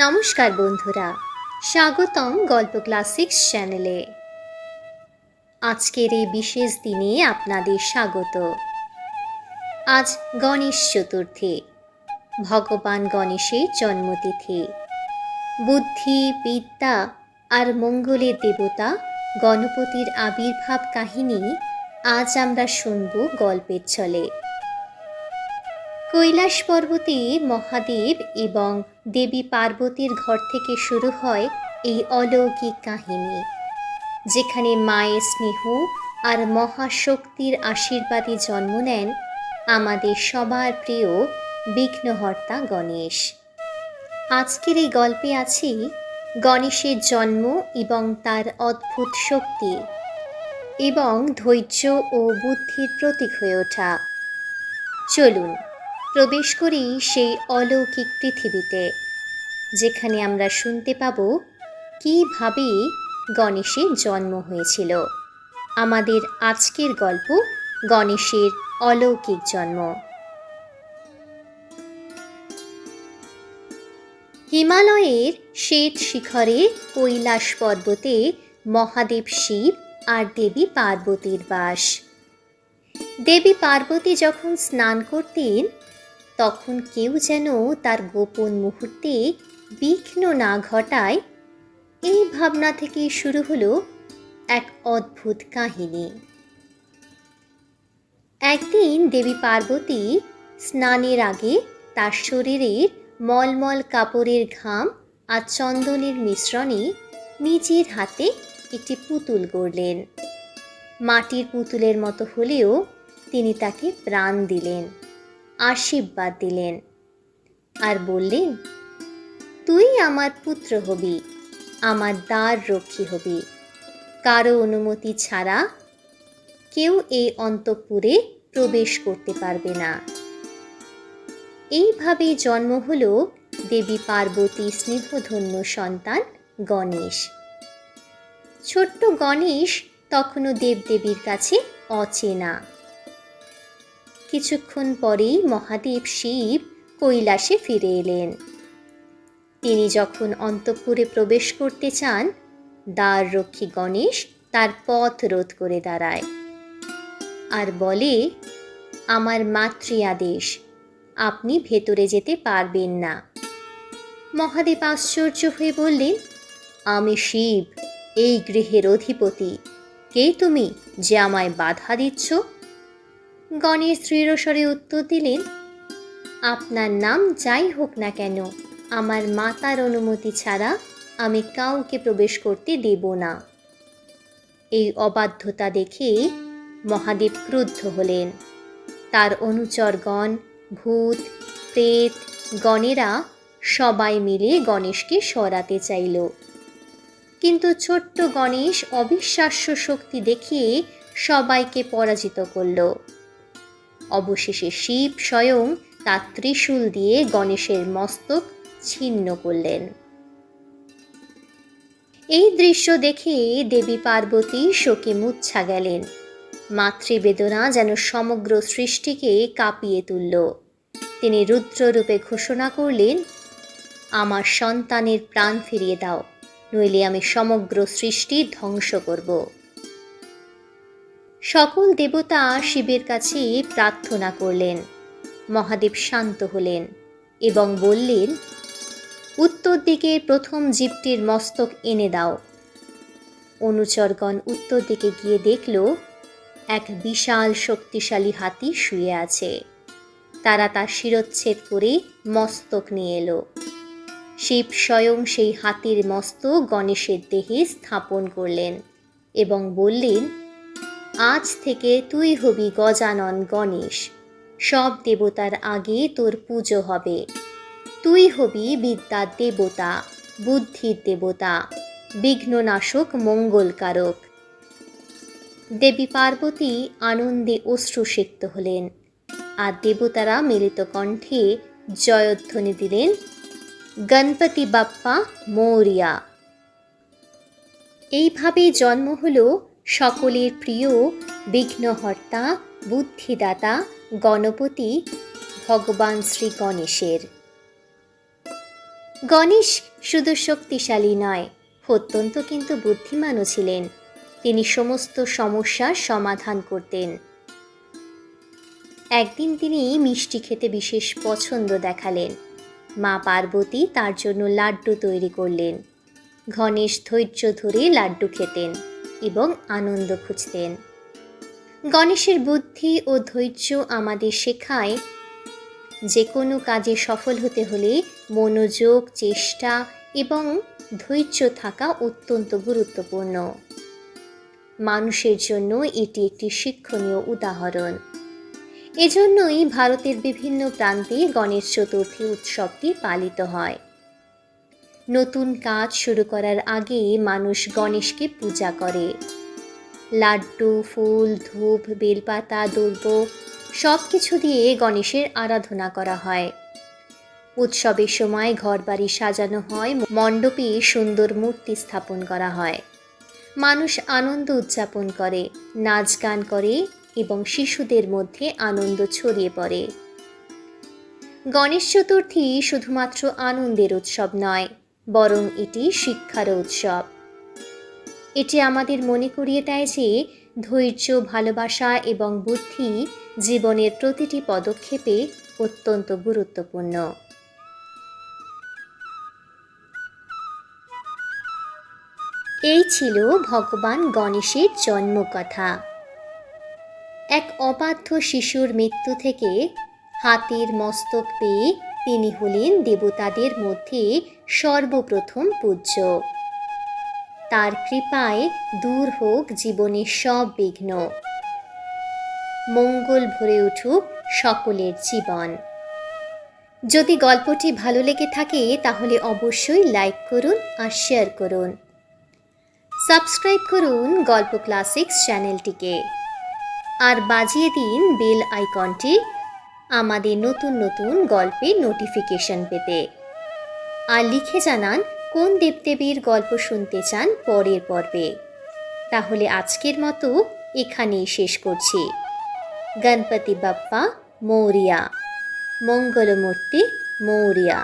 নমস্কার বন্ধুরা, স্বাগতম গল্প ক্লাসিক্স চ্যানেলে। আজকের এই বিশেষ দিনে আপনাদের স্বাগত। আজ গণেশ চতুর্থী, ভগবান গণেশের জন্মতিথি। বুদ্ধি, বিদ্যা আর মঙ্গলের দেবতা গণপতির আবির্ভাব কাহিনী আজ আমরা শুনব গল্পের ছলে। কৈলাস পর্বতে মহাদেব এবং দেবী পার্বতীর ঘর থেকে শুরু হয় এই অলৌকিক কাহিনী, যেখানে মায়ের স্নেহ আর মহাশক্তির আশীর্বাদে জন্ম নেন আমাদের সবার প্রিয় বিঘ্নহর্তা গণেশ। আজকের এই গল্পে আছি গণেশের জন্ম এবং তার অদ্ভুত শক্তি এবং ধৈর্য ও বুদ্ধির প্রতীক হয়ে ওঠা। চলুন, প্রবেশ করি সেই অলৌকিক পৃথিবীতে। যেখানে আমরা শুনতে পাব কীভাবে গণেশের জন্ম হয়েছিল। আমাদের আজকের গল্প গণেশের অলৌকিক জন্ম। হিমালয়ের শ্বেত শিখরে কৈলাস পর্বতে মহাদেব শিব আর দেবী পার্বতীর বাস। দেবী পার্বতী যখন স্নান করতেন, তখন কেউ যেন তার গোপন মুহূর্তে বিঘ্ন না ঘটায় এই ভাবনা থেকে শুরু হলো এক অদ্ভুত কাহিনী। একদিন দেবী পার্বতী স্নানের আগে তার শরীরের মলমল কাপড়ের ঘাম আর চন্দনের মিশ্রণে নিজের হাতে একটি পুতুল গড়লেন। মাটির পুতুলের মতো হলেও তিনি তাকে প্রাণ দিলেন, আশীর্বাদ দিলেন। আর বললেন তুই আমার পুত্র হবি, আমার দ্বার রক্ষী হবি। কারও অনুমতি ছাড়া কেউ এই অন্তঃপুরে প্রবেশ করতে পারবে না। এইভাবে জন্ম হল দেবী পার্বতী স্নেহধন্য সন্তান গণেশ। ছোট্ট গণেশ তখনও দেবদেবীর কাছে অচেনা। কিছুক্ষণ পরেই মহাদেব শিব কৈলাসে ফিরে এলেন। তিনি যখন অন্তঃপুরে প্রবেশ করতে চান দ্বার রক্ষী গণেশ তার পথ রোধ করে দাঁড়ায়। আর বলে, আমার মাতৃ আদেশ আপনি ভেতরে যেতে পারবেন না। মহাদেব আশ্চর্য হয়ে বললেন, আমি শিব, এই গৃহের অধিপতি। কে তুমি যে আমায় বাধা দিচ্ছ? গণেশ দৃঢ়স্বরে উত্তর দিলেন, আপনার নাম যাই হোক না কেন আমার মাতার অনুমতি ছাড়া আমি কাউকে প্রবেশ করতে দেব না। এই অবাধ্যতা দেখে মহাদেব ক্রুদ্ধ হলেন। তার অনুচরগণ, ভূত, প্রেত, গণেরা সবাই মিলে গণেশকে সরাতে চাইল। কিন্তু ছোট্ট গণেশ অবিশ্বাস্য শক্তি দেখিয়ে সবাইকে পরাজিত করল। অবশেষে শিব স্বয়ং তার ত্রিশূল দিয়ে গণেশের মস্তক ছিন্ন করলেন। এই দৃশ্য দেখে দেবী পার্বতী শোকে মুচ্ছা গেলেন। মাতৃবেদনা যেন সমগ্র সৃষ্টিকে কাঁপিয়ে তুলল। তিনি রুদ্ররূপে ঘোষণা করলেন, আমার সন্তানের প্রাণ ফিরিয়ে দাও, নইলে আমি সমগ্র সৃষ্টি ধ্বংস করব। সকল দেবতা শিবের কাছে প্রার্থনা করলেন। মহাদেব শান্ত হলেন এবং বললেন উত্তর দিকে প্রথম জীবটির মস্তক এনে দাও। অনুচরগণ উত্তর দিকে গিয়ে দেখল, এক বিশাল শক্তিশালী হাতি শুয়ে আছে। তারা তার শিরচ্ছেদ করে মস্তক নিয়ে এলো। শিব স্বয়ং সেই হাতির মস্তক গণেশের দেহে স্থাপন করলেন এবং বললেন, আজ থেকে তুই হবি গজানন গণেশ। সব দেবতার আগে তোর পুজো হবে। তুই হবি বিদ্যার দেবতা, বুদ্ধির দেবতা, বিঘ্ননাশক, মঙ্গলকারক। দেবী পার্বতী আনন্দে অশ্রুসিক্ত হলেন আর দেবতারা মিলিত কণ্ঠে জয়ধ্বনি দিলেন, গণপতি বাপ্পা, মৌরিয়া! এইভাবে জন্ম হল সকলের প্রিয় বিঘ্নহর্তা, বুদ্ধিদাতা, গণপতি ভগবান শ্রী গণেশের। গণেশ শুধু শক্তিশালী নয়, অত্যন্ত কিন্তু বুদ্ধিমানও ছিলেন। তিনি সমস্ত সমস্যার সমাধান করতেন। একদিন তিনি মিষ্টি খেতে বিশেষ পছন্দ দেখালেন। মা পার্বতী তার জন্য লাড্ডু তৈরি করলেন। গণেশ ধৈর্য ধরে লাড্ডু খেতেন এবং আনন্দ খুঁজতেন। গণেশের বুদ্ধি ও ধৈর্য আমাদের শেখায় যে কোনো কাজে সফল হতে হলে মনোযোগ, চেষ্টা এবং ধৈর্য থাকা অত্যন্ত গুরুত্বপূর্ণ। মানুষের জন্য এটি একটি শিক্ষণীয় উদাহরণ। এজন্যই ভারতের বিভিন্ন প্রান্তে গণেশ চতুর্থী উৎসবটি পালিত হয়। নতুন কাজ শুরু করার আগে মানুষ গণেশকে পূজা করে। লাড্ডু, ফুল, ধূপ, বেলপাতা দুর্ব সব কিছু দিয়ে গণেশের আরাধনা করা হয়। উৎসবের সময় ঘরবাড়ি সাজানো হয়, মণ্ডপে সুন্দর মূর্তি স্থাপন করা হয়। মানুষ আনন্দ উদযাপন করে, নাচ গান করে এবং শিশুদের মধ্যে আনন্দ ছড়িয়ে পড়ে। গণেশ চতুর্থী শুধুমাত্র আনন্দের উৎসব নয়, বরং এটি শিক্ষার উৎসব। এটি আমাদের মনে করিয়ে দেয় যে ধৈর্য, ভালোবাসা এবং বুদ্ধি জীবনের প্রতিটি পদক্ষেপে অত্যন্ত গুরুত্বপূর্ণ। এই ছিল ভগবান গণেশের জন্মকথা। এক অবাধ্য শিশুর মৃত্যু থেকে হাতির মস্তক পেয়ে তিনি হলেন দেবতাদের মধ্যে সর্বপ্রথম পূজ্য। তার কৃপায় দূর হোক জীবনের সব বিঘ্ন। মঙ্গল ভরে উঠুক সকলের জীবন। যদি গল্পটি ভালো লেগে থাকে, তাহলে অবশ্যই লাইক করুন আর শেয়ার করুন। সাবস্ক্রাইব করুন গল্প ক্লাসিক্স চ্যানেলটিকে আর বাজিয়ে দিন বেল আইকনটি আমাদের নতুন নতুন গল্পের নোটিফিকেশন পেতে। আর লিখে জানান কোন দেবদেবীর গল্প শুনতে চান পরের পর্বে। তাহলে আজকের মতো এখানেই শেষ করছি। গণপতি বাপ্পা মৌরিয়া মঙ্গলমূর্তি মৌরিয়া